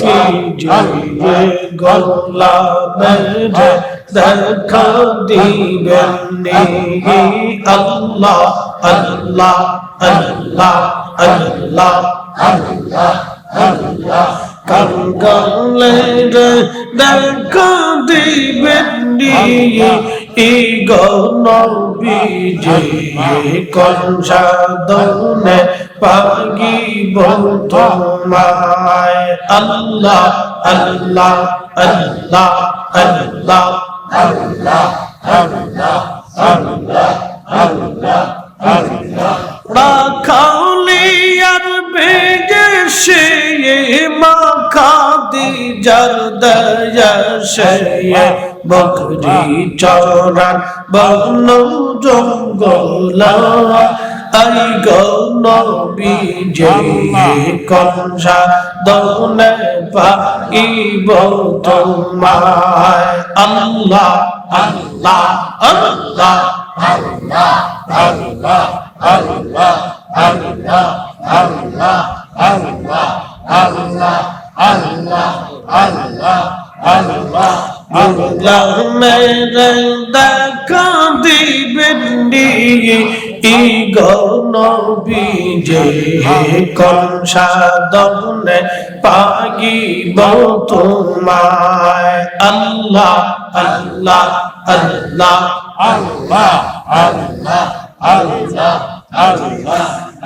কি জয়ে গলা মেরে দেখা দিবেন নি আল্লাহ আল্লাহ আল্লাহ আল্লাহ কাঙ্গালে দেখা দিবেন নি এই গনবীজে কনসাদনে পাগিব তোমায় আল্লাহ আল্লাহ আল্লাহ আল্লাহ রাখালিয়ার বেগে সে মাখা দি জরদয়া সে বকরি চরান বন জঙ্গল। আই গনবি যে কনসা দনে পাইব তোমায়। আল্লাহ আল্লাহ আল্লাহ আল্লাহ। মেরে দেখা দিবেন ই গনবি যে কনসাদনে পাগিব তোমায় আল্লাহ আল্লাহ আল্লাহ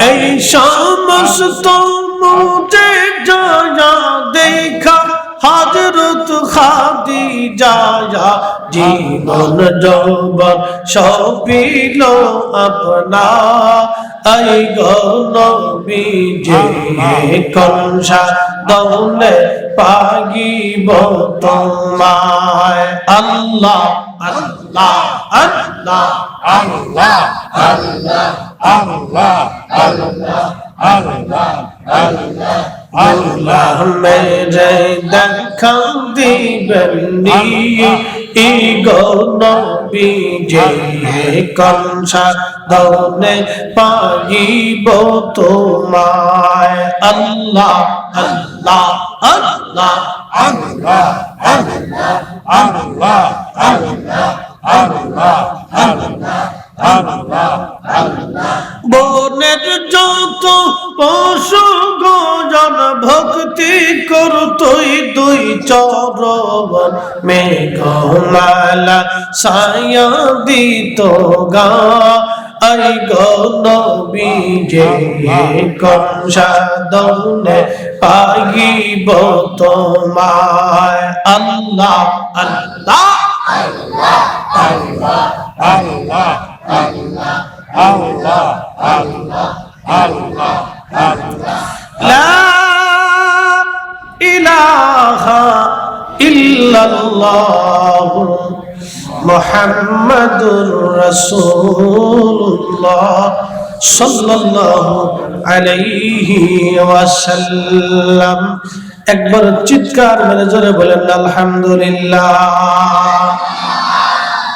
এই সমস্ত মুজে যা দেখা হাজরত খাদি যায়া জীবন যৌবন সবিল আপনা। আই গনবি যে কনসা দৌলে পাগিব তোমায়। আল্লাহ আল্লাহ আল্লাহ আল্লাহ। মেরে দেখা দিবেন ই গনবি যে কনসা দৌনে পাইব তোমায় আল্লাহ আল্লাহ আল্লাহ বনের যত পশু গজন ভক্তি করতই দুই চরবন মেঘমালা সায়া দিত গা। আই গনবি যে কংসা দৌনে পাগিব তোমায়। আল্লাহ আল্লাহ। আল্লাহ আল্লাহ আল্লাহ আল্লাহ আল্লাহ লা ইলাহা ইল্লাল্লাহ মুহাম্মাদুর রাসূলুল্লাহ সাল্লাল্লাহু আলাইহি ওয়াসাল্লাম একবার চিৎকার মেরে জোরে বলেন আলহামদুলিল্লাহ